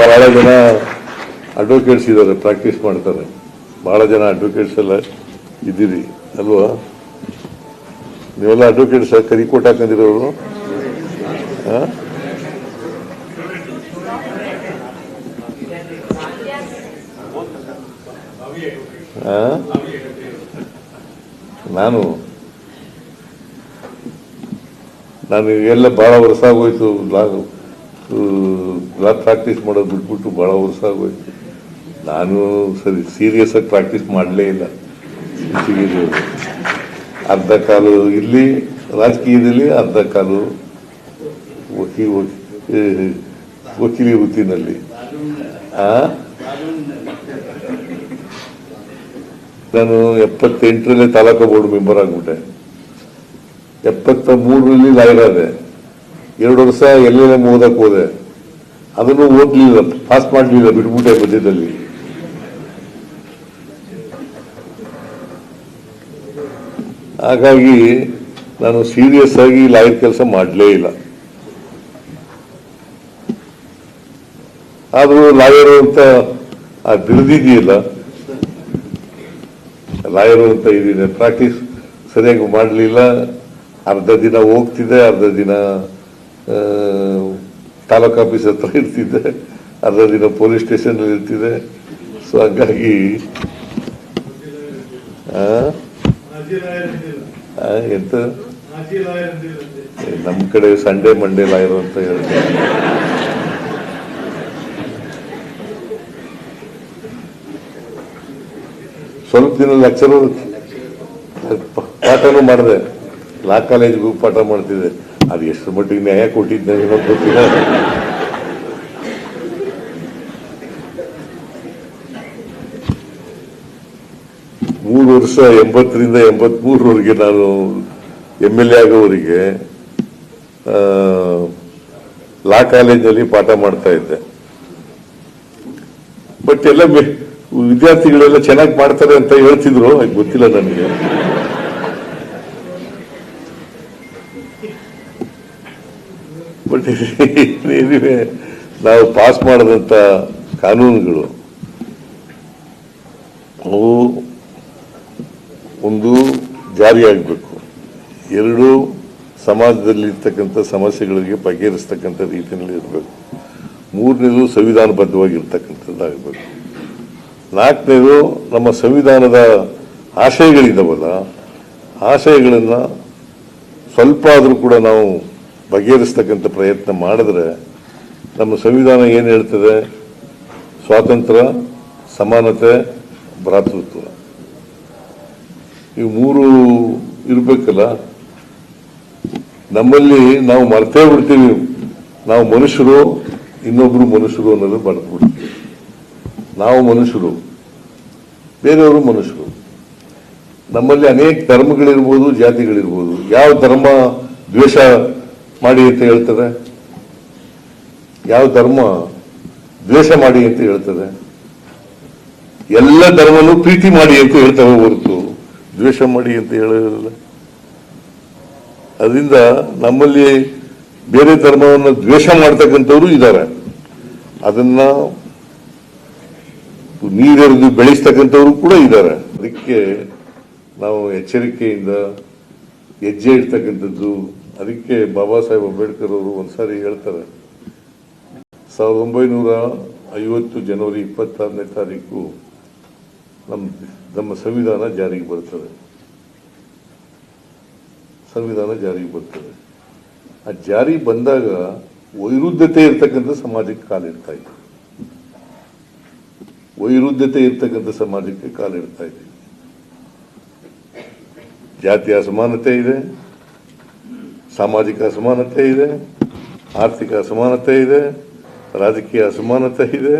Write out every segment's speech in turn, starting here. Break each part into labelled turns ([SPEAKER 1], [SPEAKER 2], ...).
[SPEAKER 1] ಬಹಳ ಜನ ಅಡ್ವೊಕೇಟ್ಸ್ ಇದ್ದಾರೆ ಪ್ರಾಕ್ಟೀಸ್ ಮಾಡ್ತಾರೆ. ಬಹಳ ಜನ ಅಡ್ವೊಕೇಟ್ಸ್ ಎಲ್ಲ ಇದ್ದೀರಿ, ಅಲ್ವಾ? ನೀವೆಲ್ಲ ಅಡ್ವೊಕೇಟ್ಸ್ ಕರಿ ಕೋಟ್ ಹಾಕೊಂಡಿರೋರು? ನಾನು ನಾನು ಎಲ್ಲ ಭಾಳ ವರ್ಷ ಆಗೋಯ್ತು ಲಾ ಲಾ ಪ್ರಾಕ್ಟೀಸ್ ಮಾಡೋದು ಬಿಟ್ಬಿಟ್ಟು ಭಾಳ ವರ್ಷ ಆಗೋಯ್ತು. ನಾನು ಸರಿ ಸೀರಿಯಸ್ ಆಗಿ ಪ್ರಾಕ್ಟೀಸ್ ಮಾಡಲೇ ಇಲ್ಲ. ಅರ್ಧ ಕಾಲು ಇಲ್ಲಿ, ರಾಜಕೀಯದಲ್ಲಿ ಅರ್ಧ ಕಾಲು ವಕೀ, ವಕೀ- ವಕೀಲಿ ವೃತ್ತಿನಲ್ಲಿ. ನಾನು ಎಪ್ಪತ್ತೆಂಟರಲ್ಲಿ ತಾಲೂಕು ಬೋರ್ಡ್ ಮೆಂಬರ್ ಆಗ್ಬಿಟ್ಟೆ. ಎಪ್ಪತ್ತ ಮೂರರಲ್ಲಿ ಲಾಯರ್ ಆದೆ. ಎರಡು ವರ್ಷ ಎಲ್ಲೆಲ್ಲ ಓದಕ್ಕೆ ಹೋದೆ. ಅದನ್ನು ಓದ್ಲಿಲ್ಲ ಪಾಸ್ ಮಾಡಲಿಲ್ಲ ಬಿಟ್ಬಿಟ್ಟೆ ಮಧ್ಯದಲ್ಲಿ. ಹಾಗಾಗಿ ನಾನು ಸೀರಿಯಸ್ ಆಗಿ ಲಾಯರ್ ಕೆಲಸ ಮಾಡಲೇ ಇಲ್ಲ. ಆದರೂ ಲಾಯರು ಅಂತ ಆ ಬಿರುದಿದೆಯಲ್ಲ ಲಾಯರು ಅಂತ ಇದೀನಿ ಪ್ರಾಕ್ಟೀಸ್ ಸರಿಯಾಗಿ ಮಾಡಲಿಲ್ಲ. ಅರ್ಧ ದಿನ ಹೋಗ್ತಿದೆ, ಅರ್ಧ ದಿನ ತಾಲೂಕು ಆಫೀಸ್ ಹತ್ರ ಇರ್ತಿದ್ದೆ. ಅರ್ಧ ದಿನ ಪೊಲೀಸ್ ಸ್ಟೇಷನ್ ಇರ್ತಿದ್ದೆ. ಸೊ ಹಂಗಾಗಿ ಎಂತ? ನಮ್ಮ ಕಡೆ ಸಂಡೇ ಮಂಡೇ ಲಾಯರ್ ಅಂತ ಹೇಳ್ತಾರೆ ಸ್ವಲ್ಪ ದಿನ ಲೆಕ್ಚರ್ ಪಾಠನೂ ಮಾಡಿದೆ. ಲಾ ಕಾಲೇಜ್ಗೂ ಪಾಠ ಮಾಡ್ತಿದ್ದೆ. ಅದು ಎಷ್ಟು ಮಟ್ಟಿಗೆ ನ್ಯಾಯ ಕೊಟ್ಟಿದ್ದೆ ಏನೋ ಗೊತ್ತಿಲ್ಲ. ಮೂರು ವರ್ಷ ಎಂಬತ್ತರಿಂದ ಎಂಬತ್ಮೂರವರೆಗೆ ನಾನು ಎಂ ಎಲ್ ಎ ಆಗೋವರಿಗೆ ಲಾ ಕಾಲೇಜಲ್ಲಿ ಪಾಠ ಮಾಡ್ತಾ ಇದ್ದೆ. ಬಟ್ ಎಲ್ಲ ವಿದ್ಯಾರ್ಥಿಗಳೆಲ್ಲ ಚೆನ್ನಾಗಿ ಮಾಡ್ತಾರೆ ಅಂತ ಹೇಳ್ತಿದ್ರು ಗೊತ್ತಿಲ್ಲ ನನಗೆ. ಬಟ್ ಏನಿವೆ ನಾವು ಪಾಸ್ ಮಾಡಿದಂಥ ಕಾನೂನುಗಳು ಅವು ಒಂದು ಜಾರಿಯಾಗಬೇಕು. ಎರಡು ಸಮಾಜದಲ್ಲಿರ್ತಕ್ಕಂಥ ಸಮಸ್ಯೆಗಳಿಗೆ ಬಗೆಹರಿಸ್ತಕ್ಕಂಥ ರೀತಿಯಲ್ಲಿ ಇರಬೇಕು. ಮೂರನೇದು ಸಂವಿಧಾನಬದ್ಧವಾಗಿರ್ತಕ್ಕಂಥದ್ದಾಗಬೇಕು. ನಾಲ್ಕನೇದು ನಮ್ಮ ಸಂವಿಧಾನದ ಆಶಯಗಳಿದ್ದಾವಲ್ಲ ಆಶಯಗಳನ್ನು ಸ್ವಲ್ಪ ಆದರೂ ಕೂಡ ನಾವು ಬಗೆಹರಿಸ್ತಕ್ಕಂಥ ಪ್ರಯತ್ನ ಮಾಡಿದ್ರೆ ನಮ್ಮ ಸಂವಿಧಾನ ಏನು ಹೇಳ್ತದೆ? ಸ್ವಾತಂತ್ರ್ಯ, ಸಮಾನತೆ, ಭ್ರಾತೃತ್ವ. ಇವು ಮೂರು ಇರಬೇಕಲ್ಲ? ನಮ್ಮಲ್ಲಿ ನಾವು ಮರ್ತೇ ಬಿಡ್ತೀವಿ. ನಾವು ಮನುಷ್ಯರು, ಇನ್ನೊಬ್ರು ಮನುಷ್ಯರು ಅನ್ನೋದು ಮರೆತು ಬಿಡ್ತೀವಿ ನಾವು ಮನುಷ್ಯರು, ಬೇರೆಯವರು ಮನುಷ್ಯರು. ನಮ್ಮಲ್ಲಿ ಅನೇಕ ಧರ್ಮಗಳಿರ್ಬೋದು, ಜಾತಿಗಳಿರ್ಬೋದು. ಯಾವ ಧರ್ಮ ದ್ವೇಷ ಮಾಡಿ ಅಂತ ಹೇಳ್ತದೆ? ಯಾವ ಧರ್ಮ ದ್ವೇಷ ಮಾಡಿ ಅಂತ ಹೇಳ್ತದೆ? ಎಲ್ಲ ಧರ್ಮನು ಪ್ರೀತಿ ಮಾಡಿ ಅಂತ ಹೇಳ್ತವೆ ಹೊರತು. ದ್ವೇಷ ಮಾಡಿ ಅಂತ ಹೇಳೋದಿಲ್ಲ. ಅದರಿಂದ ನಮ್ಮಲ್ಲಿ ಬೇರೆ ಧರ್ಮವನ್ನು ದ್ವೇಷ ಮಾಡ್ತಕ್ಕಂಥವ್ರು ಇದ್ದಾರೆ. ಅದನ್ನ ನೀರೆರೆದು ಬೆಳೆಸ್ತಕ್ಕಂಥವ್ರು ಕೂಡ ಇದ್ದಾರೆ. ಅದಕ್ಕೆ ನಾವು ಎಚ್ಚರಿಕೆಯಿಂದ ಹೆಜ್ಜೆ ಇಡ್ತಕ್ಕಂಥದ್ದು ಅದಕ್ಕೆ ಬಾಬಾ ಸಾಹೇಬ್ ಅಂಬೇಡ್ಕರ್ ಅವರು ಒಂದ್ಸಾರಿ ಹೇಳ್ತಾರೆ, ಸಾವಿರದ ಒಂಬೈನೂರ ಐವತ್ತು ಜನವರಿ ಇಪ್ಪತ್ತಾರನೇ ತಾರೀಕು ನಮ್ಮ ನಮ್ಮ ಸಂವಿಧಾನ ಜಾರಿಗೆ ಬರ್ತದೆ. ಸಂವಿಧಾನ ಜಾರಿಗೆ ಬರ್ತದೆ. ಆ ಜಾರಿ ಬಂದಾಗ ವೈರುದ್ಧತೆ ಇರ್ತಕ್ಕಂಥ ಸಮಾಜಕ್ಕೆ ಕಾಲಿಡ್ತಾ ಇತ್ತು ವೈರುದ್ಧತೆ ಇರ್ತಕ್ಕಂಥ ಸಮಾಜಕ್ಕೆ ಕಾಲಿಡ್ತಾ ಇದೆ. ಜಾತಿ ಅಸಮಾನತೆ ಇದೆ. ಸಾಮಾಜಿಕ ಅಸಮಾನತೆ ಇದೆ, ಆರ್ಥಿಕ ಅಸಮಾನತೆ ಇದೆ, ರಾಜಕೀಯ ಅಸಮಾನತೆ ಇದೆ.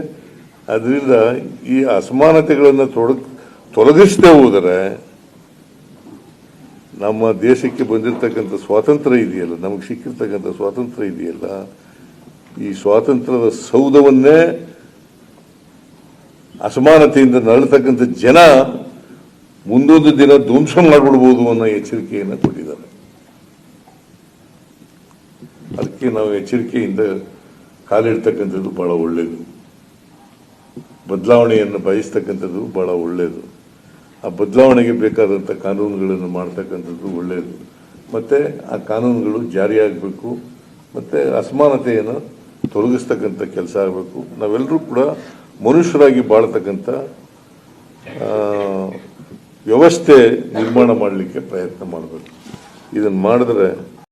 [SPEAKER 1] ಅದರಿಂದ ಈ ಅಸಮಾನತೆಗಳನ್ನು ತೊಡಗ್ ತೊಲಗಿಸದೆ ಹೋದರೆ ನಮ್ಮ ದೇಶಕ್ಕೆ ಬಂದಿರತಕ್ಕಂಥ ಸ್ವಾತಂತ್ರ್ಯ ಇದೆಯಲ್ಲ, ನಮಗೆ ಸಿಕ್ಕಿರ್ತಕ್ಕಂಥ ಸ್ವಾತಂತ್ರ್ಯ ಇದೆಯಲ್ಲ, ಈ ಸ್ವಾತಂತ್ರ್ಯದ ಸೌಧವನ್ನೇ ಅಸಮಾನತೆಯಿಂದ ನರಳತಕ್ಕಂಥ ಜನ ಮುಂದೊಂದು ದಿನ ಧ್ವಂಸ ಮಾಡಿಬಿಡ್ಬೋದು ಅನ್ನೋ ಎಚ್ಚರಿಕೆಯನ್ನು ಕೊಟ್ಟಿದ್ದಾರೆ. ಅದಕ್ಕೆ ನಾವು ಎಚ್ಚರಿಕೆಯಿಂದ ಕಾಲಿಡ್ತಕ್ಕಂಥದ್ದು ಬಹಳ ಒಳ್ಳೆಯದು ಬದಲಾವಣೆಯನ್ನು ಬಯಸ್ತಕ್ಕಂಥದ್ದು ಬಹಳ ಒಳ್ಳೆಯದು ಆ ಬದಲಾವಣೆಗೆ ಬೇಕಾದಂಥ ಕಾನೂನುಗಳನ್ನು ಮಾಡ್ತಕ್ಕಂಥದ್ದು ಒಳ್ಳೆಯದು ಮತ್ತು ಆ ಕಾನೂನುಗಳು ಜಾರಿಯಾಗಬೇಕು. ಮತ್ತು ಅಸಮಾನತೆಯನ್ನು ತೊಲಗಿಸ್ತಕ್ಕಂಥ ಕೆಲಸ ಆಗಬೇಕು. ನಾವೆಲ್ಲರೂ ಕೂಡ ಮನುಷ್ಯರಾಗಿ ಬಾಳ್ತಕ್ಕಂಥ ವ್ಯವಸ್ಥೆ ನಿರ್ಮಾಣ ಮಾಡಲಿಕ್ಕೆ ಪ್ರಯತ್ನ ಮಾಡಬೇಕು. ಇದನ್ನು ಮಾಡಿದ್ರೆ